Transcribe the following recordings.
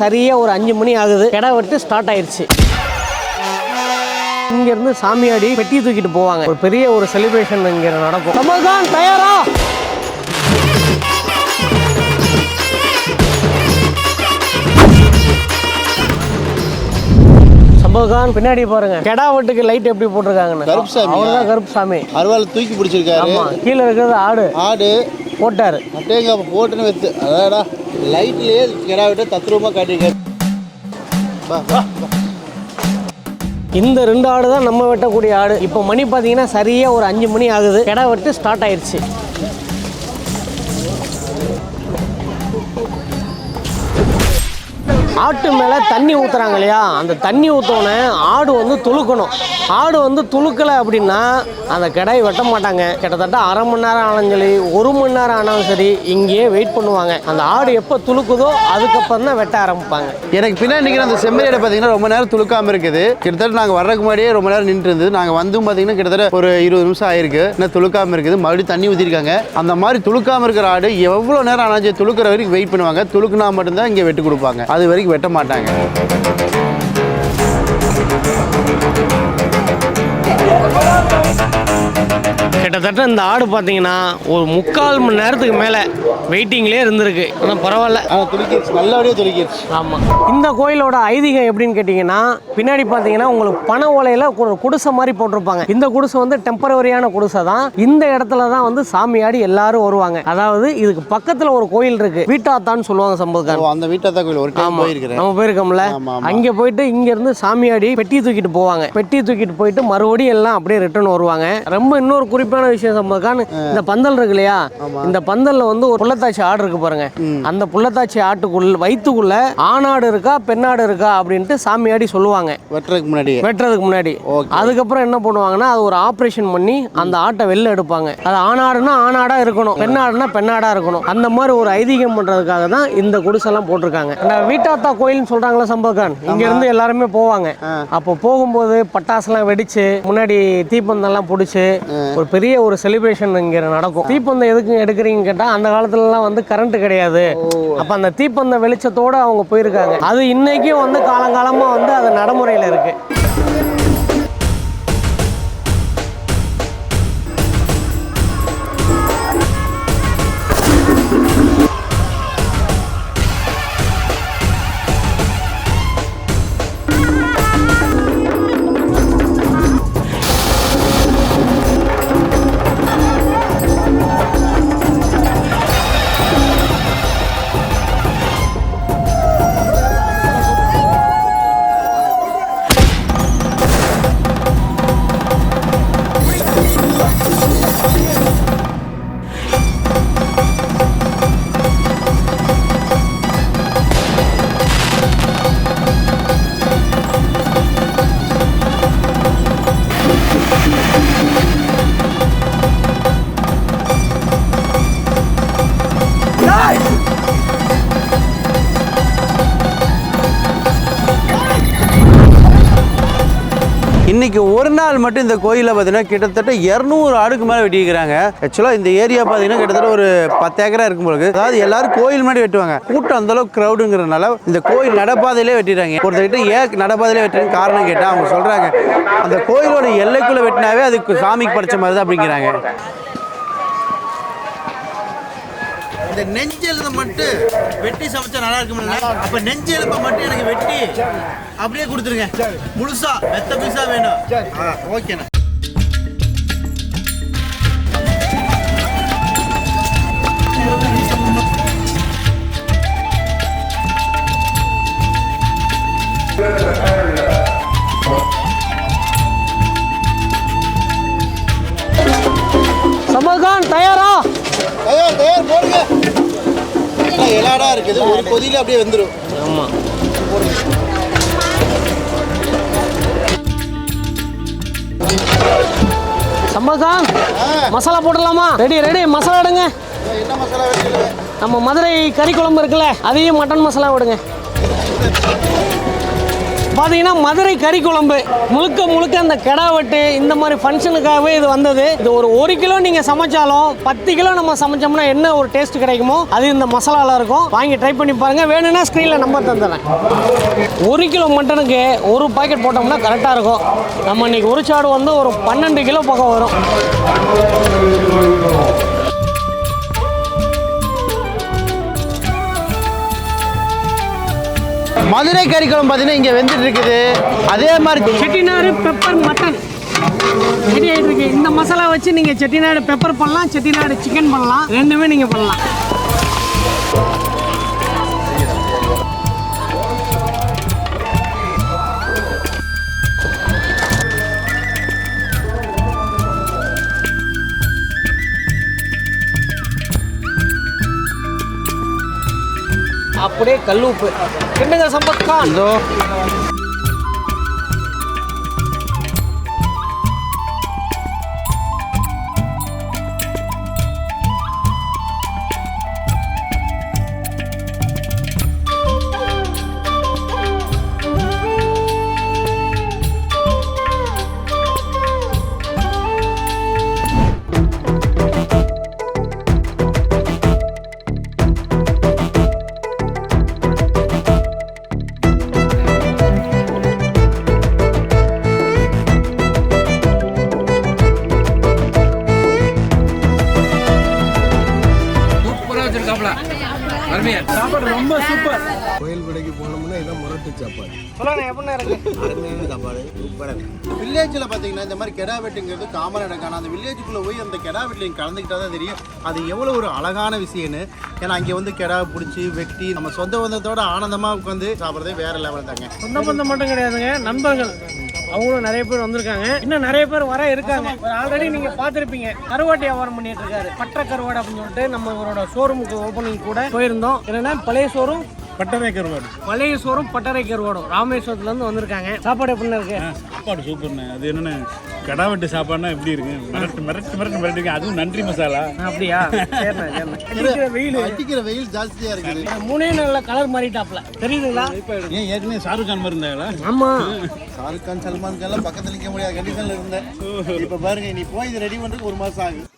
சரியா ஒரு அஞ்சு மணி ஆகுது. கிடா வெட்டு ஸ்டார்ட் ஆயிருச்சு. இங்க இருந்து சாமியாடி பெட்டி தூக்கிட்டு போவாங்க. ஒரு பெரிய ஒரு செலிப்ரேஷன் இங்க நடக்கும். சமர்கான் தயாரா? சம்பவகான் பின்னாடி பாருங்க. கெடா வெட்டுக்கு லைட் எப்படி போட்டிருக்காங்கன்னு. கருப்புசாமியா? அவர்தான் கருப்புசாமி. அருவாள் தூக்கி பிடிச்சிருக்காரு. கீழே இருக்கிறது ஆடு. ஆடு. போட்டாரு. அட்டேங்க போட்டுன்னு வெத்து அதாடா லைட்லயே கிடா விட்டு தத்ரூபமா காட்டியிருக்காரு. பா, பா, பா. இந்த ரெண்டு ஆடு தான் நம்ம வெட்டக்கூடிய ஆடு. இப்போ மணி பார்த்தீங்கன்னா சரியா ஒரு அஞ்சு மணி ஆகுது. கிடா வெட்டு ஸ்டார்ட் ஆயிருச்சு. ஆட்டு மேலே தண்ணி ஊற்றுறாங்க இல்லையா? அந்த தண்ணி ஊற்றோன்னே ஆடு வந்து துளுக்கணும். ஆடு வந்து துளுக்கலை அப்படின்னா அந்த கிடாய் வெட்ட மாட்டாங்க. கிட்டத்தட்ட அரை மணி நேரம் ஆனாலும் சரி ஒரு மணி நேரம் ஆனாலும் சரி இங்கேயே வெயிட் பண்ணுவாங்க. அந்த ஆடு எப்போ துளுக்குதோ அதுக்கப்புறம் தான் வெட்ட ஆரம்பிப்பாங்க. எனக்கு பின்னாடி நிற்கிற அந்த செம்மறியாடை பார்த்தீங்கன்னா ரொம்ப நேரம் துளுக்காமல் இருக்குது. கிட்டத்தட்ட நாங்கள் வர்றதுக்கு முன்னாடியே ரொம்ப நேரம் நின்று இருந்தது. நாங்கள் வந்தும் பார்த்தீங்கன்னா கிட்டத்தட்ட ஒரு இருபது நிமிஷம் ஆயிருக்கு. இன்னும் துளுக்காமல் இருக்குது. மறுபடியும் தண்ணி ஊற்றிருக்காங்க அந்த மாதிரி துளுக்காமல் இருக்கிற ஆடு எவ்வளோ நேரம் ஆனாலும் துளுக்கிற வரைக்கும் வெயிட் பண்ணுவாங்க. துளுக்குனா மட்டும்தான் இங்கே வெட்டு கொடுப்பாங்க. அது வரைக்கும் வெட்ட மாட்டாங்க கிட்டத்தட்ட இந்த ஆடு பார்த்தீங்கன்னா ஒரு முக்கால் மணி நேரத்துக்கு மேலே வெயிட்டிங்லேயே இருந்திருக்கு. ஆனால் பரவாயில்ல. துளுக்கிடுச்சு நல்லபடியாக துளுக்கிடுச்சு ஆமாம் இந்த கோயிலோட ஐதீகம் எப்படின்னு கேட்டிங்கன்னா பின்னாடி பார்த்தீங்கன்னா உங்களுக்கு பனை ஓலையில் ஒரு குடிசை மாதிரி போட்டிருப்பாங்க. இந்த குடிசை வந்து டெம்பரவரியான குடிசை தான் இந்த இடத்துல தான் வந்து சாமியாடி எல்லாரும் வருவாங்க. அதாவது இதுக்கு பக்கத்தில் ஒரு கோயில் இருக்கு. வீட்டாத்தான்னு சொல்லுவாங்க சம்பவக்காரன். ஓ, அந்த வீட்டை தான் கோயில். ஒரு டைம் ஆமா. போயிருக்கிறேன். நம்ம போயிருக்கோம்ல. ஆமா, ஆமா. அங்க போயிட்டு இங்க இருந்து சாமியாடி பெட்டி தூக்கிட்டு போவாங்க. பெட்டி தூக்கிட்டு போயிட்டு மறுபடியும் எல்லாம் அப்படியே ரிட்டர்ன் வருவாங்க. ரொம்ப இன்னொரு குறிப்பான விஷயம் சம்பவக்கான் இந்த பந்தல் இருக்கு இல்லையா? இந்த பந்தல்ல வந்து ஒரு புள்ளத்தாச்சி ஆடு இருக்கு பாருங்க. அந்த புள்ளத்தாச்சி ஆட்டுக்குள்ள வயிற்றுக்குள்ள ஆணாடு இருக்கா பெண்ணாடு இருக்கா அப்படின்ட்டு சாமியாடி சொல்லுவாங்க. வெட்டுறதுக்கு முன்னாடியே? வெட்டுறதுக்கு முன்னாடி. அதுக்கப்புறம் என்ன பண்ணுவாங்கன்னா அது ஒரு ஆப்ரேஷன் பண்ணி அந்த ஆட்டை வெளில எடுப்பாங்க. அது ஆணாடுனா ஆணாடா இருக்கணும் பெண்ணாடுனா பெண்ணாடா இருக்கணும். அந்த மாதிரி ஒரு ஐதீகம் பண்றதுக்காக தான் இந்த குடிசெல்லாம் போட்டிருக்காங்க. வீட்டாத்தா கோயில்னு சொல்றாங்களா சம்பவக்கான் இங்க இருந்து எல்லாருமே போவாங்க. அப்போ போகும்போது பட்டாசுலாம் வெடிச்சு முன்னாடி தீப்பந்தம்லாம் பிடிச்சி ஒரு பெரிய ஒரு செலிப்ரேஷன் இங்க நடக்கும். தீப்பந்தம் எதுக்கு எடுக்கிறீங்கன்னு கேட்டா அந்த காலத்துலலாம் வந்து கரண்ட் கிடையாது. அப்ப அந்த தீப்பந்த வெளிச்சத்தோட அவங்க போயிருக்காங்க. அது இன்னைக்கும் வந்து காலங்காலமா வந்து அது நடைமுறையில இருக்கு. இன்னைக்கு ஒரு நாள் மட்டும் இந்த கோயிலில் பார்த்தீங்கன்னா கிட்டத்தட்ட இரநூறு ஆடுக்கு மேலே வெட்டியிருக்கிறாங்க. ஆக்சுவலாக இந்த ஏரியா பார்த்தீங்கன்னா கிட்டத்தட்ட ஒரு பத்து ஏக்கரா இருக்கும் பொழுது அதாவது எல்லாரும் கோயில் முன்னாடி வெட்டுவாங்க. கூட்டம் அந்தளவுக்கு க்ரௌடுங்கிறதுனால இந்த கோயில் நடப்பாதையிலே வெட்டிடுறாங்க ஒருத்தர்கிட்ட ஏன் நடப்பாதையிலே வெட்டுறதுக்கு காரணம் கேட்டால் அவங்க சொல்கிறாங்க அந்த கோயிலோட எல்லைக்குள்ளே வெட்டினாவே அதுக்கு சாமிக்கு படைச்ச மாதிரி தான் அப்படிங்கிறாங்க. இந்த நெஞ்செலும்பை மட்டும் வெட்டி சமைச்சா நல்லா இருக்கும்ல அப்ப நெஞ்செலும்பை மட்டும் எனக்கு வெட்டி அப்படியே கொடுத்துருங்க. முழுசா மெத்த பீஸா வேணும். ஓகேண்ணா சமகான் தயார்? எலாடா இருக்குது. ஒரு கொதியில அப்படியே வந்துடும் ஆமா. சம்பகான் மசாலா போடலாமா ரெடி ரெடி மசாலா எடுங்க. என்ன மசாலா நம்ம மதுரை கறி குழம்பு இருக்குல்ல அதையும் மட்டன் மசாலா விடுங்க பார்த்தீங்கன்னா மதுரை கறி குழம்பு முழுக்க முழுக்க அந்த கிடா வெட்டு இந்த மாதிரி ஃபங்க்ஷனுக்காகவே இது வந்தது. இது ஒரு ஒரு கிலோ நீங்கள் சமைச்சாலும் பத்து கிலோ நம்ம சமைச்சோம்னா என்ன ஒரு டேஸ்ட் கிடைக்குமோ அது இந்த மசாலாவில் இருக்கும். வாங்கி ட்ரை பண்ணி பாருங்கள் வேணும்னா ஸ்க்ரீனில் நம்பர் தந்துடுறேன் ஒரு கிலோ மட்டனுக்கு ஒரு பாக்கெட் போட்டோம்னா கரெக்டாக இருக்கும். நம்ம இன்றைக்கி ஒரு சாடு வந்து ஒரு பன்னெண்டு கிலோ பக்கம் வரும். மதுரை கறிக்குழம்பு பார்த்தீங்கன்னா இங்கே வெந்துட்டு இருக்குது. அதே மாதிரி செட்டிநாடு பெப்பர் மட்டன் ரெடி ஆகிட்டு இருக்கு. இந்த மசாலா வச்சு நீங்கள் செட்டிநாடு பெப்பர் பண்ணலாம் செட்டிநாடு சிக்கன் பண்ணலாம். ரெண்டுமே நீங்கள் பண்ணலாம். அப்படியே கல் உப்பு சம்பத் கான் இதோ கோயில் கடைக்கு போனோம்னா இதான் முரட்டு சாப்பாடு. அருமையான சாப்பாடு சூப்பராக வில்லேஜில் பார்த்தீங்கன்னா இந்த மாதிரி கெடா வெட்டுங்கிறது காமன் நடக்கான அந்த வில்லேஜுக்குள்ளே போய் அந்த கெடா வெட்டில் நீங்கள் கலந்துக்கிட்டா தான் தெரியும். அது எவ்வளோ ஒரு அழகான விஷயம்னு. ஏன்னா அங்கே வந்து கெடா பிடிச்சி வெட்டி நம்ம சொந்த பந்தத்தோட ஆனந்தமாக உட்காந்து சாப்பிட்றதே வேற லெவல் தாங்க. சொந்த பந்தம் மட்டும் கிடையாதுங்க நண்பர்கள். அவங்களும் நிறைய பேர் வந்திருக்காங்க. இன்னும் நிறைய பேர் வர இருக்காங்க. ஆல்ரெடி நீங்க பார்த்துருப்பீங்க. கருவாட்டு வியாபாரம் பண்ணிட்டு இருக்காரு. பட்டை கருவாடு அப்படின்னு சொல்லிட்டு நம்ம இவரோட ஷோரூமுக்கு ஓப்பனிங் கூட போயிருந்தோம். என்னன்னா பழைய ஷோரூம் பட்டறை கருவாடு. பழைய ஷோரூம் பட்டறை கருவாடும். ராமேஸ்வரத்துல இருந்து வந்திருக்காங்க. சாப்பாடு எப்படின்னு இருக்கு? சாப்பாடு சூப்பர்ண்ணே. அது என்னென்ன கடா வெட்டு சாப்பாடுனா எப்படி இருக்கு? மிரட்டு மிரட்டு மிரட்டு மிரட்டுங்க. அதுவும் நன்றி மசாலா. அப்படியா? அடிக்கிற வெயில். அடிக்கிற வெயில் ஜாஸ்தியாக இருக்குது. மூணே நாள்ல கலர் மாறிட்டாப்ல தெரியுதுங்களா? ஏன் ஏற்கனவே ஷாருக் கான் மாதிரி இருந்தாங்களா? ஆமா. ஷாருக் கான் சல்மான் கான்லாம் பக்கத்தில் நிற்க முடியாத கண்டிஷனில் இருந்தேன். இப்போ பாருங்க நீ போய் இது ரெடி பண்ணுறதுக்கு ஒரு மாதம் ஆகும்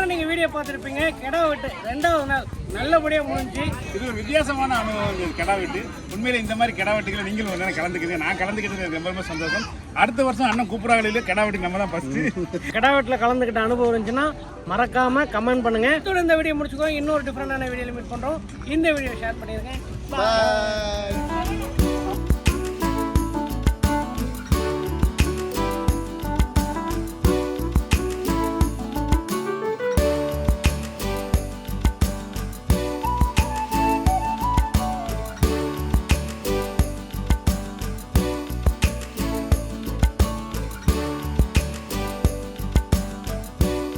நேரம் நீங்கள் வீடியோ பார்த்துருப்பீங்க. கிடா வெட்டு ரெண்டாவது நாள். நல்லபடியாக முடிஞ்சு. இது ஒரு வித்தியாசமான அனுபவம் கடா வெட்டு. உண்மையில இந்த மாதிரி கடா வெட்டுகளை நீங்களும் ஒரு நேரம் கலந்துக்கிறீங்க. நான் கலந்துக்கிறது எனக்கு ரொம்ப ரொம்ப சந்தோஷம். அடுத்த வருஷம் அண்ணன் கூப்பிடாகளில கடா வெட்டி நம்ம தான் ஃபர்ஸ்ட் கிடா வெட்டில் கலந்துக்கிட்ட அனுபவம் இருந்துச்சுன்னா மறக்காம கமெண்ட் பண்ணுங்க. இதோட இந்த வீடியோ முடிச்சுக்கோ இன்னொரு டிஃப்ரெண்டான வீடியோவில் மீட் பண்ணுறோம் இந்த வீடியோ ஷேர் பண்ணியிருக்கேன்.